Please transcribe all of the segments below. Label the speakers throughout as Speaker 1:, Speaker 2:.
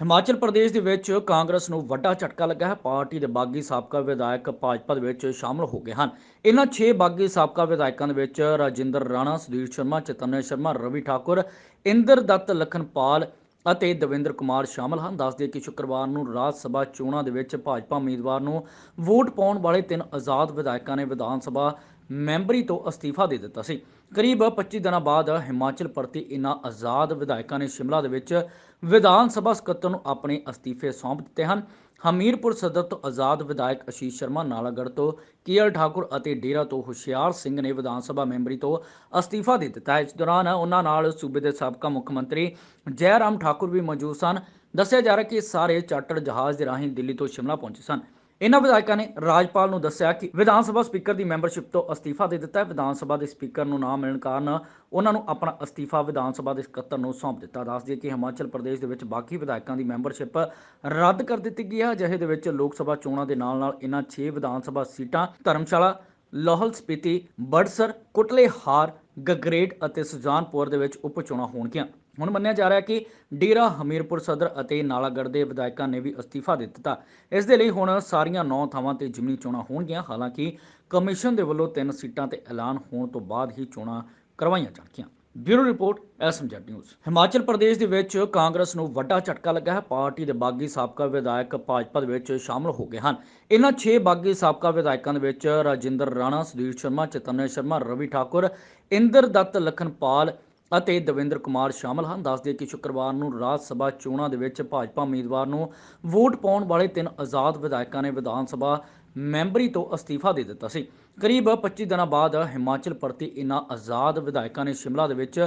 Speaker 1: ਹਿਮਾਚਲ ਪ੍ਰਦੇਸ਼ ਦੇ ਵਿੱਚ ਕਾਂਗਰਸ ਨੂੰ ਵੱਡਾ ਝਟਕਾ ਲੱਗਾ ਹੈ। ਪਾਰਟੀ ਦੇ ਬਾਗੀ ਸਾਬਕਾ ਵਿਧਾਇਕ ਭਾਜਪਾ ਦੇ ਵਿੱਚ ਸ਼ਾਮਲ ਹੋ ਗਏ ਹਨ। ਇਹਨਾਂ 6 ਬਾਗੀ ਸਾਬਕਾ ਵਿਧਾਇਕਾਂ ਦੇ ਵਿੱਚ ਰਾਜਿੰਦਰ ਰਾਣਾ, ਸੁਧੀਰ ਸ਼ਰਮਾ ਚਤਨ ਸ਼ਰਮਾ, ਰਵੀ ਠਾਕੁਰ, ਇੰਦਰ ਦੱਤ, ਲਖਨਪਾਲ ਅਤੇ ਦਵਿੰਦਰ ਕੁਮਾਰ ਸ਼ਾਮਲ ਹਨ। ਦੱਸਦੇ ਕਿ ਸ਼ੁੱਕਰਵਾਰ ਨੂੰ ਰਾਜ ਸਭਾ ਚੋਣਾਂ ਦੇ ਵਿੱਚ ਭਾਜਪਾ ਉਮੀਦਵਾਰ ਨੂੰ ਵੋਟ ਪਾਉਣ ਵਾਲੇ ਤਿੰਨ ਆਜ਼ਾਦ ਵਿਧਾਇਕਾਂ ਨੇ ਵਿਧਾਨ ਸਭਾ ਮੈਂਬਰੀ ਤੋਂ ਅਸਤੀਫਾ ਦੇ ਦਿੱਤਾ ਸੀ। ਕਰੀਬ 25 ਦਿਨਾਂ ਬਾਅਦ ਹਿਮਾਚਲ ਪ੍ਰਤੀ ਇਨ੍ਹਾਂ ਆਜ਼ਾਦ ਵਿਧਾਇਕਾਂ ਨੇ ਸ਼ਿਮਲਾ ਦੇ ਵਿੱਚ ਵਿਧਾਨ ਸਭਾ ਸਕੱਤਰ ਨੂੰ ਆਪਣੇ ਅਸਤੀਫੇ ਸੌਂਪ ਦਿੱਤੇ ਹਨ। ਹਮੀਰਪੁਰ ਸਦਰ ਤੋਂ ਆਜ਼ਾਦ ਵਿਧਾਇਕ ਅਸ਼ੀਸ਼ ਸ਼ਰਮਾ, ਨਾਲਾਗੜ੍ਹ ਤੋਂ ਕੀਅਲ ਠਾਕੁਰ ਅਤੇ ਡੇਰਾ ਤੋਂ ਹੁਸ਼ਿਆਰ ਸਿੰਘ ਨੇ ਵਿਧਾਨ ਸਭਾ ਮੈਂਬਰੀ ਤੋਂ ਅਸਤੀਫਾ ਦੇ ਦਿੱਤਾ। ਹੈ ਇਸ ਦੌਰਾਨ ਉਹਨਾਂ ਨਾਲ ਸੂਬੇ ਦੇ ਸਾਬਕਾ ਮੁੱਖ ਮੰਤਰੀ ਜੈ ਰਾਮ ਠਾਕੁਰ ਵੀ ਮੌਜੂਦ ਸਨ। ਦੱਸਿਆ ਜਾ ਰਿਹਾ ਕਿ ਸਾਰੇ ਚਾਰਟਰ ਜਹਾਜ਼ ਦੇ ਰਾਹੀਂ ਦਿੱਲੀ ਤੋਂ ਸ਼ਿਮਲਾ ਪਹੁੰਚੇ ਸਨ। ਇਹਨਾਂ ਵਿਧਾਇਕਾਂ ਨੇ ਰਾਜਪਾਲ ਨੂੰ ਦੱਸਿਆ ਕਿ ਵਿਧਾਨ ਸਭਾ ਸਪੀਕਰ ਦੀ ਮੈਂਬਰਸ਼ਿਪ ਤੋਂ ਅਸਤੀਫਾ ਦੇ ਦਿੱਤਾ ਹੈ। ਵਿਧਾਨ ਸਭਾ ਦੇ ਸਪੀਕਰ ਨੂੰ ਨਾ ਮਿਲਣ ਕਾਰਨ ਉਹਨਾਂ ਨੂੰ ਆਪਣਾ ਅਸਤੀਫਾ ਵਿਧਾਨ ਸਭਾ ਦੇ ਸਕੱਤਰ ਨੂੰ ਸੌਂਪ ਦਿੱਤਾ। ਦੱਸ ਦਈਏ ਕਿ ਹਿਮਾਚਲ ਪ੍ਰਦੇਸ਼ ਦੇ ਵਿੱਚ ਬਾਕੀ ਵਿਧਾਇਕਾਂ ਦੀ ਮੈਂਬਰਸ਼ਿਪ ਰੱਦ ਕਰ ਦਿੱਤੀ ਗਈ ਹੈ। ਅਜਿਹੇ ਦੇ ਵਿੱਚ ਲੋਕ ਸਭਾ ਚੋਣਾਂ ਦੇ ਨਾਲ ਨਾਲ ਇਹਨਾਂ 6 ਵਿਧਾਨ ਸਭਾ ਸੀਟਾਂ ਧਰਮਸ਼ਾਲਾ, ਲਾਹੌਲ ਸਪੀਤੀ, ਬੜਸਰ ਕੁਟਲੇ ਹਾਰ ਗਗਰੇਟ ਅਤੇ ਸੁਜਾਨਪੁਰ ਦੇ ਵਿੱਚ ਉਪ ਚੋਣਾਂ ਹੋਣਗੀਆਂ। ਹੁਣ ਮੰਨਿਆ ਜਾ ਰਿਹਾ ਹੈ ਕਿ ਡੇਰਾ ਹਮੀਰਪੁਰ ਸਦਰ ਅਤੇ ਨਾਲਾਗੜ੍ਹ ਦੇ ਵਿਧਾਇਕਾਂ ਨੇ ਵੀ ਅਸਤੀਫਾ ਦੇ ਦਿੱਤਾ। ਇਸ ਦੇ ਲਈ ਹੁਣ ਸਾਰੀਆਂ 9 ਥਾਵਾਂ ਤੇ ਜਿਮਨੀ ਚੋਣਾਂ ਹੋਣਗੀਆਂ। ਹਾਲਾਂਕਿ ਕਮਿਸ਼ਨ ਦੇ ਵੱਲੋਂ ਤਿੰਨ ਸੀਟਾਂ ਤੇ ਐਲਾਨ ਹੋਣ ਤੋਂ ਬਾਅਦ ਹੀ ਚੋਣਾਂ ਕਰਵਾਈਆਂ ਜਾਣਗੀਆਂ। Bureau report SMZ news. Himachal Pradesh ਦੇ ਵਿੱਚ ਕਾਂਗਰਸ ਨੂੰ ਵੱਡਾ ਝਟਕਾ ਲੱਗਾ ਹੈ। ਪਾਰਟੀ ਦੇ ਬਾਗੀ ਸਾਬਕਾ ਵਿਧਾਇਕ ਭਾਜਪਾ ਦੇ ਵਿੱਚ ਸ਼ਾਮਲ ਹੋ ਗਏ ਹਨ। ਇਹਨਾਂ 6 ਬਾਗੀ ਸਾਬਕਾ ਵਿਧਾਇਕਾਂ ਦੇ ਵਿੱਚ ਰਾਜਿੰਦਰ ਰਾਣਾ, ਸੁਧੀਰ ਸ਼ਰਮਾ, ਚਤਨ ਸ਼ਰਮਾ, ਰਵੀ ਠਾਕੁਰ, ਇੰਦਰ ਦੱਤ, ਲਖਨਪਾਲ ਅਤੇ ਦਵਿੰਦਰ ਕੁਮਾਰ ਸ਼ਾਮਲ ਹਨ। ਦੱਸਦੇ ਕਿ ਸ਼ੁੱਕਰਵਾਰ ਨੂੰ ਰਾਜ ਸਭਾ ਚੋਣਾਂ ਦੇ ਵਿੱਚ ਭਾਜਪਾ ਉਮੀਦਵਾਰ ਨੂੰ ਵੋਟ ਪਾਉਣ ਵਾਲੇ ਤਿੰਨ ਆਜ਼ਾਦ ਵਿਧਾਇਕਾਂ ਨੇ ਵਿਧਾਨ ਸਭਾ ਮੈਂਬਰੀ ਤੋਂ ਅਸਤੀਫਾ ਦੇ ਦਿੱਤਾ ਸੀ। ਕਰੀਬ 25 ਦਿਨਾਂ ਬਾਅਦ ਹਿਮਾਚਲ ਪ੍ਰਤੀ ਇਨ੍ਹਾਂ ਆਜ਼ਾਦ ਵਿਧਾਇਕਾਂ ਨੇ ਸ਼ਿਮਲਾ ਦੇ ਵਿੱਚ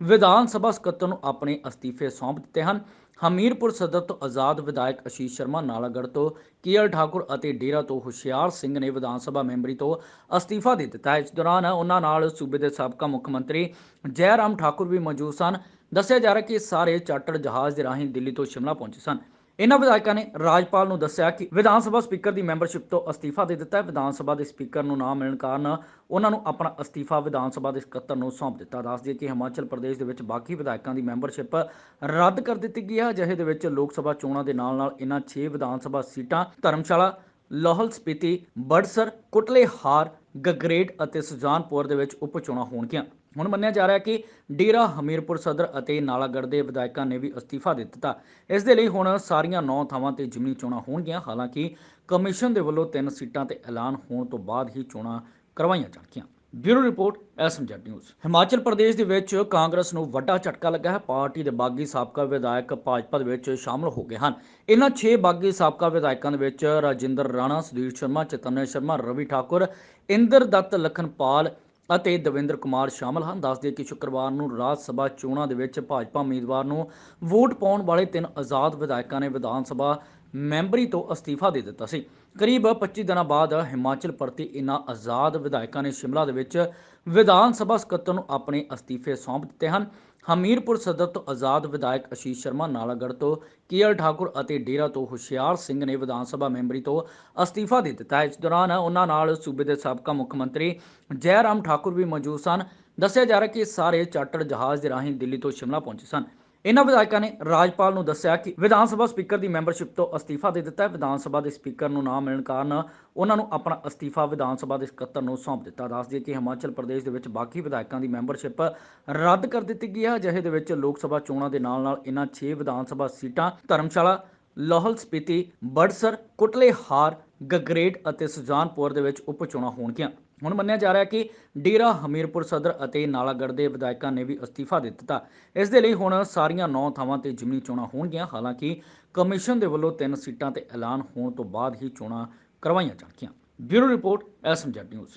Speaker 1: ਵਿਧਾਨ ਸਭਾ ਸਕੱਤਰ ਨੂੰ ਆਪਣੇ ਅਸਤੀਫੇ ਸੌਂਪ ਦਿੱਤੇ ਹਨ। ਹਮੀਰਪੁਰ ਸਦਰ ਤੋਂ ਆਜ਼ਾਦ ਵਿਧਾਇਕ ਅਸ਼ੀਸ਼ ਸ਼ਰਮਾ, ਨਾਲਾਗੜ੍ਹ ਤੋਂ ਕੀਅਲ ਠਾਕੁਰ ਅਤੇ ਡੇਰਾ ਤੋਂ ਹੁਸ਼ਿਆਰ ਸਿੰਘ ਨੇ ਵਿਧਾਨ ਸਭਾ ਮੈਂਬਰੀ ਤੋਂ ਅਸਤੀਫਾ ਦੇ ਦਿੱਤਾ। ਹੈ ਇਸ ਦੌਰਾਨ ਉਹਨਾਂ ਨਾਲ ਸੂਬੇ ਦੇ ਸਾਬਕਾ ਮੁੱਖ ਮੰਤਰੀ ਜੈ ਰਾਮ ਠਾਕੁਰ ਵੀ ਮੌਜੂਦ ਸਨ। ਦੱਸਿਆ ਜਾ ਰਿਹਾ ਕਿ ਸਾਰੇ ਚਾਰਟਰ ਜਹਾਜ਼ ਦੇ ਰਾਹੀਂ ਦਿੱਲੀ ਤੋਂ ਸ਼ਿਮਲਾ ਪਹੁੰਚੇ ਸਨ। ਇਹਨਾਂ ਵਿਧਾਇਕਾਂ ਨੇ ਰਾਜਪਾਲ ਨੂੰ ਦੱਸਿਆ ਕਿ ਵਿਧਾਨ ਸਭਾ ਸਪੀਕਰ ਦੀ ਮੈਂਬਰਸ਼ਿਪ ਤੋਂ ਅਸਤੀਫਾ ਦੇ ਦਿੱਤਾ ਹੈ। ਵਿਧਾਨ ਸਭਾ ਦੇ ਸਪੀਕਰ ਨੂੰ ਨਾ ਮਿਲਣ ਕਾਰਨ ਉਹਨਾਂ ਨੂੰ ਆਪਣਾ ਅਸਤੀਫਾ ਵਿਧਾਨ ਸਭਾ ਦੇ ਸਕੱਤਰ ਨੂੰ ਸੌਂਪ ਦਿੱਤਾ। ਦੱਸ ਦਈਏ ਕਿ ਹਿਮਾਚਲ ਪ੍ਰਦੇਸ਼ ਦੇ ਵਿੱਚ ਬਾਕੀ ਵਿਧਾਇਕਾਂ ਦੀ ਮੈਂਬਰਸ਼ਿਪ ਰੱਦ ਕਰ ਦਿੱਤੀ ਗਈ ਹੈ ਅਜਿਹੇ ਦੇ ਵਿੱਚ ਲੋਕ ਸਭਾ ਚੋਣਾਂ ਦੇ ਨਾਲ ਨਾਲ ਇਹਨਾਂ 6 ਵਿਧਾਨ ਸਭਾ ਸੀਟਾਂ ਧਰਮਸ਼ਾਲਾ, ਲਾਹੌਲ ਸਪੀਤੀ, ਬੜਸਰ ਕੁਟਲੇ ਹਾਰ ਗਗਰੇਟ ਅਤੇ ਸੁਜਾਨਪੁਰ ਦੇ ਵਿੱਚ ਉਪ ਚੋਣਾਂ ਹੋਣਗੀਆਂ। ਹੁਣ ਮੰਨਿਆ ਜਾ ਰਿਹਾ ਕਿ ਡੇਰਾ ਹਮੀਰਪੁਰ ਸਦਰ ਅਤੇ ਨਾਲਾਗੜ੍ਹ ਦੇ ਵਿਧਾਇਕਾਂ ਨੇ ਵੀ ਅਸਤੀਫਾ ਦੇ ਦਿੱਤਾ। ਇਸ ਦੇ ਲਈ ਹੁਣ ਸਾਰੀਆਂ 9 ਥਾਵਾਂ ਤੇ ਜਿਮਨੀ ਚੋਣਾਂ ਹੋਣਗੀਆਂ। ਹਾਲਾਂਕਿ ਕਮਿਸ਼ਨ ਦੇ ਵੱਲੋਂ ਤਿੰਨ ਸੀਟਾਂ ਤੇ ਐਲਾਨ ਹੋਣ ਤੋਂ ਬਾਅਦ ਹੀ ਚੋਣਾਂ ਕਰਵਾਈਆਂ ਜਾਣਗੀਆਂ। Bureau report, SMZ news. Himachal Pradesh ਦੇ ਵਿੱਚ ਕਾਂਗਰਸ ਨੂੰ ਵੱਡਾ ਝਟਕਾ ਲੱਗਾ ਹੈ। ਪਾਰਟੀ ਦੇ ਬਾਗੀ ਸਾਬਕਾ ਵਿਧਾਇਕ ਭਾਜਪਾ ਦੇ ਵਿੱਚ ਸ਼ਾਮਲ ਹੋ ਗਏ ਹਨ। ਇਹਨਾਂ 6 ਬਾਗੀ ਸਾਬਕਾ ਵਿਧਾਇਕਾਂ ਦੇ ਵਿੱਚ ਰਾਜਿੰਦਰ ਰਾਣਾ, ਸੁਧੀਰ ਸ਼ਰਮਾ, ਚਤਨ ਸ਼ਰਮਾ, ਰਵੀ ਠਾਕੁਰ, ਇੰਦਰ ਦੱਤ, ਲਖਨਪਾਲ ਅਤੇ ਦਵਿੰਦਰ ਕੁਮਾਰ ਸ਼ਾਮਲ ਹਨ। ਦੱਸਦੇ ਕਿ ਸ਼ੁੱਕਰਵਾਰ ਨੂੰ ਰਾਜ ਸਭਾ ਚੋਣਾਂ ਦੇ ਵਿੱਚ ਭਾਜਪਾ ਉਮੀਦਵਾਰ ਨੂੰ ਵੋਟ ਪਾਉਣ ਵਾਲੇ ਤਿੰਨ ਆਜ਼ਾਦ ਵਿਧਾਇਕਾਂ ਨੇ ਵਿਧਾਨ ਸਭਾ ਮੈਂਬਰੀ ਤੋਂ ਅਸਤੀਫਾ ਦੇ ਦਿੱਤਾ ਸੀ। ਕਰੀਬ 25 ਦਿਨਾਂ ਬਾਅਦ ਹਿਮਾਚਲ ਪ੍ਰਤੀ ਇਨ੍ਹਾਂ ਆਜ਼ਾਦ ਵਿਧਾਇਕਾਂ ਨੇ ਸ਼ਿਮਲਾ ਦੇ ਵਿੱਚ ਵਿਧਾਨ ਸਭਾ ਸਕੱਤਰ ਨੂੰ ਆਪਣੇ ਅਸਤੀਫੇ ਸੌਂਪ ਦਿੱਤੇ ਹਨ। ਹਮੀਰਪੁਰ ਸਦਰ ਤੋਂ ਆਜ਼ਾਦ ਵਿਧਾਇਕ ਅਸ਼ੀਸ਼ ਸ਼ਰਮਾ, ਨਾਲਾਗੜ੍ਹ ਤੋਂ ਕੀਅਲ ਠਾਕੁਰ ਅਤੇ ਡੇਰਾ ਤੋਂ ਹੁਸ਼ਿਆਰ ਸਿੰਘ ਨੇ ਵਿਧਾਨ ਸਭਾ ਮੈਂਬਰੀ ਤੋਂ ਅਸਤੀਫਾ ਦੇ ਦਿੱਤਾ। ਹੈ ਇਸ ਦੌਰਾਨ ਉਹਨਾਂ ਨਾਲ ਸੂਬੇ ਦੇ ਸਾਬਕਾ ਮੁੱਖ ਮੰਤਰੀ ਜੈ ਰਾਮ ਠਾਕੁਰ ਵੀ ਮੌਜੂਦ ਸਨ। ਦੱਸਿਆ ਜਾ ਰਿਹਾ ਕਿ ਸਾਰੇ ਚਾਰਟਰ ਜਹਾਜ਼ ਦੇ ਰਾਹੀਂ ਦਿੱਲੀ ਤੋਂ ਸ਼ਿਮਲਾ ਪਹੁੰਚੇ ਸਨ। ਇਹਨਾਂ ਵਿਧਾਇਕਾਂ ਨੇ ਰਾਜਪਾਲ ਨੂੰ ਦੱਸਿਆ ਕਿ ਵਿਧਾਨ ਸਭਾ ਸਪੀਕਰ ਦੀ ਮੈਂਬਰਸ਼ਿਪ ਤੋਂ ਅਸਤੀਫਾ ਦੇ ਦਿੱਤਾ ਹੈ। ਵਿਧਾਨ ਸਭਾ ਦੇ ਸਪੀਕਰ ਨੂੰ ਨਾ ਮਿਲਣ ਕਾਰਨ ਉਹਨਾਂ ਨੂੰ ਆਪਣਾ ਅਸਤੀਫਾ ਵਿਧਾਨ ਸਭਾ ਦੇ ਸਕੱਤਰ ਨੂੰ ਸੌਂਪ ਦਿੱਤਾ। ਦੱਸ ਦਈਏ ਕਿ ਹਿਮਾਚਲ ਪ੍ਰਦੇਸ਼ ਦੇ ਵਿੱਚ ਬਾਕੀ ਵਿਧਾਇਕਾਂ ਦੀ ਮੈਂਬਰਸ਼ਿਪ ਰੱਦ ਕਰ ਦਿੱਤੀ ਗਈ ਹੈ। ਅਜਿਹੇ ਦੇ ਵਿੱਚ ਲੋਕ ਸਭਾ ਚੋਣਾਂ ਦੇ ਨਾਲ ਨਾਲ ਇਹਨਾਂ 6 ਵਿਧਾਨ ਸਭਾ ਸੀਟਾਂ ਧਰਮਸ਼ਾਲਾ ਲਾਹੌਲ ਸਪੀਤੀ ਬੜਸਰ, ਕੁਟਲੇਹਾਰ, ਗਗਰੇਟ ਅਤੇ ਸੁਜਾਨਪੁਰ ਦੇ ਵਿੱਚ ਉਪ ਚੋਣਾਂ ਹੋਣਗੀਆਂ। ਹੁਣ ਮੰਨਿਆ ਜਾ ਰਿਹਾ ਕਿ ਡੇਰਾ ਹਮੀਰਪੁਰ ਸਦਰ ਅਤੇ ਨਾਲਾਗੜ੍ਹ ਦੇ ਵਿਧਾਇਕਾਂ ਨੇ ਵੀ ਅਸਤੀਫਾ ਦੇ ਦਿੱਤਾ। ਇਸ ਦੇ ਲਈ ਹੁਣ ਸਾਰੀਆਂ 9 ਥਾਵਾਂ ਤੇ ਜਿਮਨੀ ਚੋਣਾਂ ਹੋਣਗੀਆਂ। ਹਾਲਾਂਕਿ ਕਮਿਸ਼ਨ ਦੇ ਵੱਲੋਂ ਤਿੰਨ ਸੀਟਾਂ ਤੇ ਐਲਾਨ ਹੋਣ ਤੋਂ ਬਾਅਦ ਹੀ ਚੋਣਾਂ ਕਰਵਾਈਆਂ ਜਾਣਗੀਆਂ। Bureau report SMZ news.